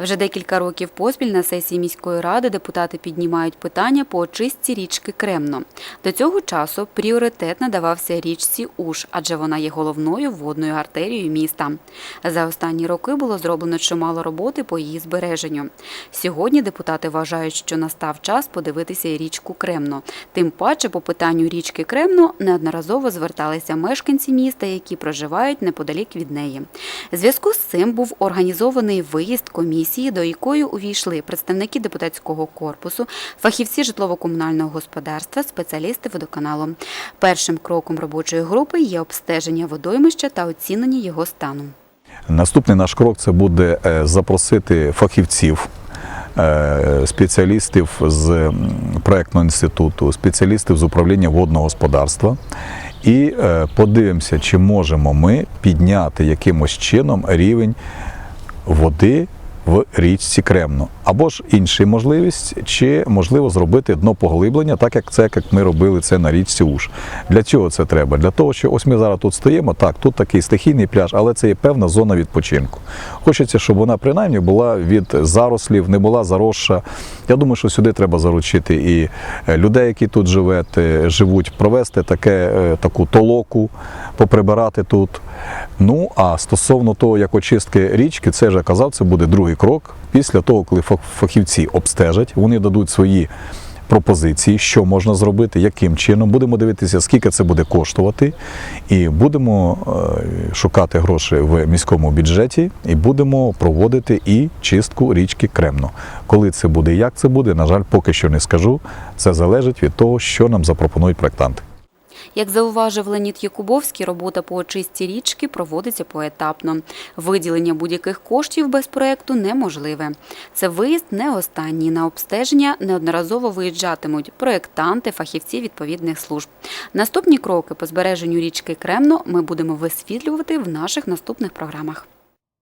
Вже декілька років поспіль на сесії міської ради депутати піднімають питання по очистці річки Кремно. До цього часу пріоритет надавався річці Уж, адже вона є головною водною артерією міста. За останні роки було зроблено чимало роботи по її збереженню. Сьогодні депутати вважають, що настав час подивитися річку Кремно. Тим паче, по питанню річки Кремно неодноразово зверталися мешканці міста, які проживають неподалік від неї. Зв'язку з цим був організований виїзд комісії, до якої увійшли представники депутатського корпусу, фахівці житлово-комунального господарства, спеціалісти водоканалу. Першим кроком робочої групи є обстеження водоймища та оцінення його стану. Наступний наш крок це буде е, запросити фахівців, е, спеціалістів з м, проектного інституту, спеціалістів з управління водного господарства. І е, подивимося, чи можемо ми підняти якимось чином рівень води в річці Кремно. Або ж інша можливість, чи можливо зробити дно поглиблення, так як це як ми робили це на річці Уж. Для чого це треба? Для того, що ось ми зараз тут стоїмо, так, тут такий стихійний пляж, але це є певна зона відпочинку. Хочеться, щоб вона принаймні була від зарослів, не була заросша. Я думаю, що сюди треба заручити і е, людей, які тут живуть, е, живуть, провести таке, е, таку толоку, поприбирати тут. Ну а стосовно того, як очистки річки, це вже казав, це буде другий крок. Після того, коли фахівці обстежать, вони дадуть свої пропозиції, що можна зробити, яким чином. Будемо дивитися, скільки це буде коштувати, і будемо е, шукати гроші в міському бюджеті, і будемо проводити і чистку річки Кремно. Коли це буде, як це буде, на жаль, поки що не скажу. Це залежить від того, що нам запропонують проектанти. Як зауважив Леонід Якубовський, робота по очистці річки проводиться поетапно. Виділення будь-яких коштів без проекту неможливе. Це виїзд не останній. На обстеження неодноразово виїжджатимуть проектанти, фахівці відповідних служб. Наступні кроки по збереженню річки Кремно ми будемо висвітлювати в наших наступних програмах.